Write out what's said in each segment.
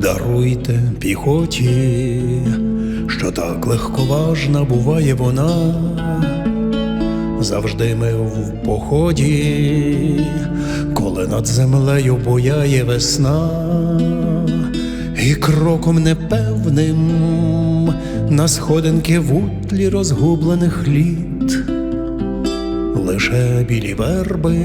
Даруйте піхоті, що так легковажна буває вона, завжди ми в поході, коли над землею бояє весна, і кроком непевним на сходинки в утлі розгублених літ. Лише білі верби,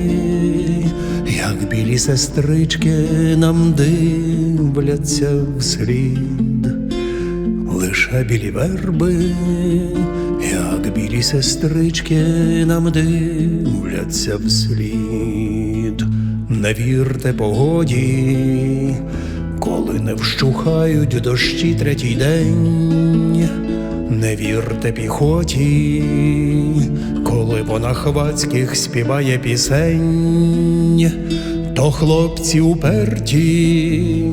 як білі сестрички, нам дивляться вслід. Лише білі верби, як білі сестрички, нам дивляться вслід. Не вірте погоді, коли не вщухають дощі третій день. Не вірте піхоті, вона хвацьких співає пісень, то хлопці уперті,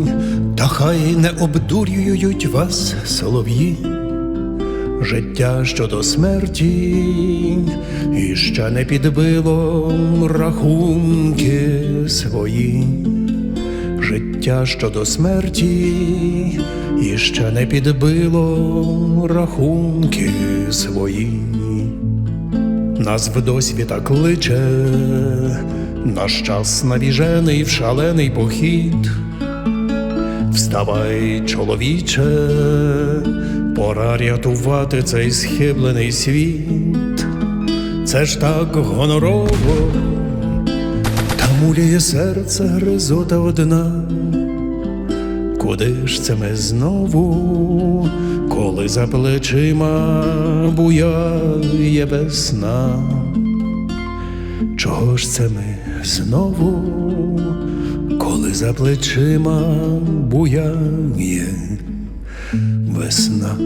та хай не обдурюють вас солов'ї, життя щодо смерті, і ще не підбило рахунки свої. Життя щодо смерті, і ще не підбило рахунки свої. Нас в досвіта кличе наш час навіжений в шалений похід. Вставай, чоловіче, пора рятувати цей схиблений світ. Це ж так гонорово, та муляє серце гризота одна. Куди ж це ми знову, коли за плечима буяє весна? Чого ж це ми знову, коли за плечима буяє весна?